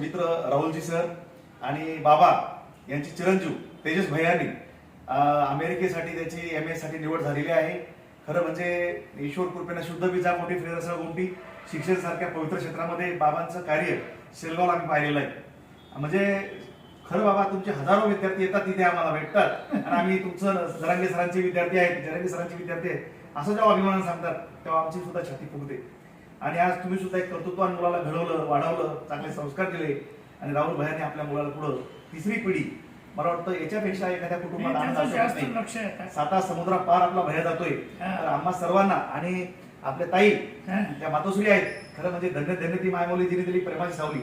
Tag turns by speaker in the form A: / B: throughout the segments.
A: मित्र राहुलजी सर आणि बाबा यांची चिरंजीव तेजस भैयांनी अमेरिकेसाठी त्याची एमसाठी निवड झालेली आहे. खरं म्हणजे ईश्वर कृपेनं शुद्ध बीजा मोठी फेरसळ गोमटी शिक्षण सारख्या पवित्र क्षेत्रामध्ये बाबांचं कार्य शेलगावला आम्ही पाहिलेलं आहे. म्हणजे खरं बाबा तुमचे हजारो विद्यार्थी येतात तिथे आम्हाला भेटतात. आणि आम्ही तुमचं जरांगे सरांचे विद्यार्थी आहेत जरांगे सरांचे विद्यार्थी आहेत. असं जेव्हा अभिमानानं सांगतात तेव्हा आमची सुद्धा छाती फुगते. आणि आज तुम्ही सुद्धा एक कर्तृत्वान मुलाला घडवलं वाढवलं चांगले संस्कार दिले आणि राहुल भैयाने आपल्या मुलाला पुढं तिसरी पिढी मला वाटतं याच्यापेक्षा एखाद्या
B: येतं
A: साता समुद्रा पार आपला भया जातोय. तर आम्हा सर्वांना आणि आपल्या ताई. त्या मातोश्री आहेत खरं म्हणजे धन्य धन्य ती मायमोली जिने दिली प्रेमाची सावली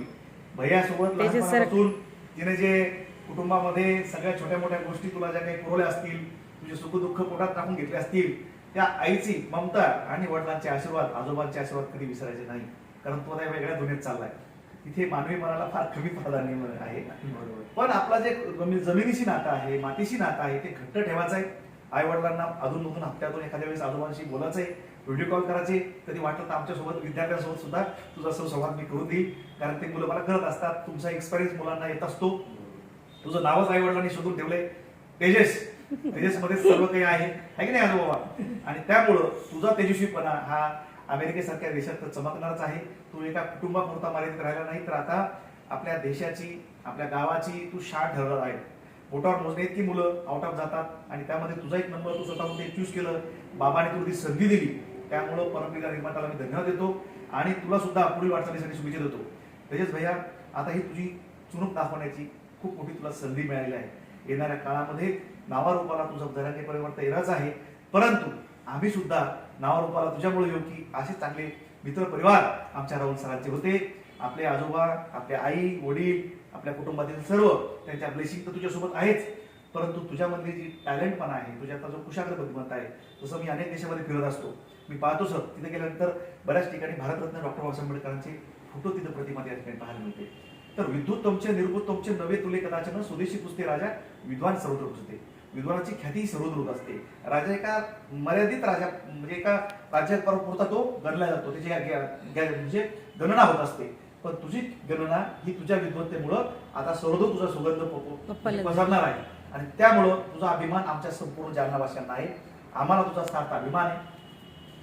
A: भैयासोबत. लहानपणापासून तिने जे कुटुंबामध्ये सगळ्या छोट्या मोठ्या गोष्टी तुला ज्या काही पुरवल्या असतील तुझे सुख दुःख पोटात टाकून घेतले असतील त्या आईची ममता आणि वडिलांचे आशीर्वाद आजोबांचे आशीर्वाद कधी विसरायचे नाही. कारण तो आता या वेगळ्या दुनियेत चाललाय. तिथे मानवी मनाला फार कमी प्राधान्य आहे. पण आपला जे जमी- जमिनीशी नातं आहे मातीशी नातं आहे ते घट्ट ठेवायचं आहे. आई वडिलांना अधूनमधून हप्त्यातून एखाद्या वेळेस आजोबांशी बोलायचंय व्हिडिओ कॉल करायचे कधी वाटलं तर आमच्यासोबत विद्यार्थ्यांसोबत सुद्धा तुझा संवाद मी करून देईल. कारण ते मुलं मला करत असतात. तुमचा एक्सपिरियन्स मुलांना येत असतो. तुझं नावच आई वडिलांनी शोधून ठेवलंय. तेजस त्याच्यामध्ये मध्ये सर्व काही आहे. है की नाही आजोबा आणि त्यामुळं तुझा तेजस्वीपणा हा अमेरिकेसारख्या देशात तर चमकणारच आहे. तू एका कुटुंबापुरता मर्यादित राहिला नाही तर आता आपल्या देशाची आपल्या गावाची तू शाळ ठरवणार आहे. बोटावर मोजणे इतकी मुलं आउट ऑफ जातात आणि त्यामध्ये तुझा एक नंबर तू स्वतःहून ते चूज केलं बाबाने तुला ती संधी दिली. त्यामुळं परमपिता निर्माताला मी धन्यवाद देतो आणि तुला सुद्धा पुढील वाटचालीसाठी शुभेच्छा देतो. तसेच भैया आता ही तुझी चुणूक दाखवण्याची खूप मोठी तुला संधी मिळाली आहे. येणाऱ्या काळामध्ये नावारूपाला तुझं जरांगे परिवर्तन येणारच आहे. परंतु आम्ही सुद्धा नावारूपाला तुझ्यामुळे येऊ की असे चांगले मित्र परिवार आमच्या राहुल सरांचे होते. आपले आजोबा आपले आई वडील आपल्या कुटुंबातील सर्व त्यांच्या ब्लेसिंग तर तुझ्यासोबत आहेच. परंतु तुझ्यामध्ये जी टॅलेंटपणा आहे तुझ्यातला जो कुशाग्र बुद्धिमत्ता आहे जसं मी अनेक देशामध्ये फिरत असतो. मी पाहतो सर तिथे गेल्यानंतर बऱ्याच ठिकाणी भारतरत्न डॉक्टर बाबासाहेब आंबेडकरांचे फोटो तिथे प्रतिमा त्या ठिकाणी पाहायला मिळते. तर विद्युत तुमचे निर्भूत तुमचे नवे तुले कदाचन स्वदेशी पुस्ते राजा विद्वान सर्वत्र पुसते विद्वानाची ख्याती सर्वत्र होत असते. राजा एका मर्यादित राजा म्हणजे एका राज्यापुरता तो गणला जातो. त्याची म्हणजे गणना होत असते. पण तुझी गणना ही तुझ्या विद्वत्तेमुळं आता सर्वदूर तुझा सुगंध
C: पप्पाला
A: पसरणार आहे. आणि त्यामुळं तुझा अभिमान आमच्या संपूर्ण जालनावासियांना आहे. आम्हाला तुझा सार्थ अभिमान आहे.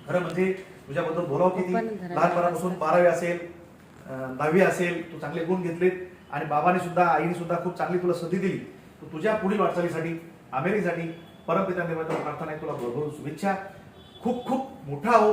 A: खरं म्हणजे तुझ्याबद्दल बोलावं किती? लहानपणापासून बारावी असेल दहावी असेल तू चांगले गुण घेतलेत. आणि बाबाने सुद्धा आईने सुद्धा खूप चांगली तुला संधी दिली. तुझ्या पुढील वाटचालीसाठी अमेरिकेसाठी परमपिता निर्माता प्रार्थना आहे. तुला भरभरून शुभेच्छा. खूप खूप मोठा हो.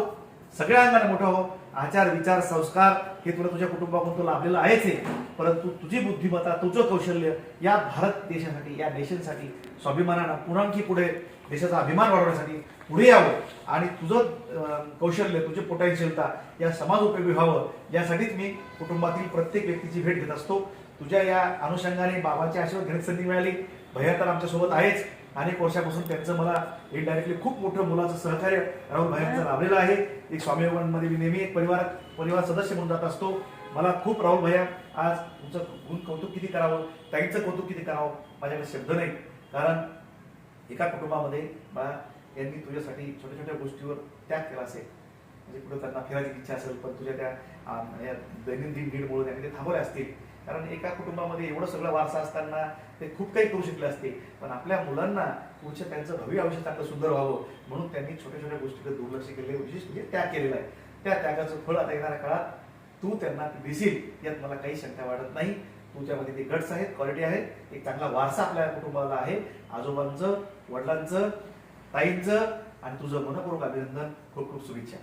A: सगळ्या अंगाने मोठा हो. आचार विचार संस्कार हे तुला तुझ्या कुटुंबाकडून तुला लाभलेलं आहेच आहे. परंतु तुझी बुद्धिमत्ता तुझं कौशल्य या भारत देशासाठी या नेशनसाठी स्वाभिमानानं पुरांकी पुढे देशाचा अभिमान वाढवण्यासाठी पुढे यावं. आणि तुझं कौशल्य तुझी पोटेन्शियलता या समाज उपयोगी व्हावं. यासाठीच मी कुटुंबातील प्रत्येक व्यक्तीची भेट घेत असतो. तुझ्या या अनुषंगाने बाबांची आशीर्वाद घेण्याची संधी मिळाली. भैया तर आमच्यासोबत आहेच. अनेक वर्षापासून त्यांचं मला इनडायरेक्टली खूप मोठं मुलाचं सहकार्य राहुल भैयांचं लाभलेलं आहे. एक स्वामी मध्ये मी नेहमी एक परिवार परिवार सदस्य म्हणून जात असतो. मला खूप राहुल भैया आज तुमचं गुण कौतुक किती करावं ताईंचं कौतुक किती करावं माझ्याकडे शब्द नाही. कारण एका कुटुंबामध्ये बाळा यांनी तुझ्यासाठी छोट्या छोट्या गोष्टीवर त्याग केला असेल. म्हणजे कुठं त्यांना फिरायची इच्छा असेल पण तुझ्या त्या दैनंदिन नीडमुळे त्यांनी ते थांबवले असतील. कारण एका कुटुंबामध्ये एवढं सगळं वारसा असताना ते खूप काही करू शकले असते. पण आपल्या मुलांना पुढच्या त्यांचं भव्य आयुष्य चांगलं सुंदर व्हावं म्हणून त्यांनी छोट्या छोट्या गोष्टीकडे दुर्लक्ष केले विशेष म्हणजे त्याग केलेला आहे. त्या त्यागाचं फळ आता येणाऱ्या काळात तू त्यांना दिसील यात मला काही शंका वाटत नाही. तुझ्यामध्ये ते गट्स आहेत क्वालिटी आहेत एक चांगला वारसा आपल्या कुटुंबाला आहे. आजोबांचं वडिलांचं ताईंचं आणि तुझं मनपूर्वक अभिनंदन खूप खूप शुभेच्छा.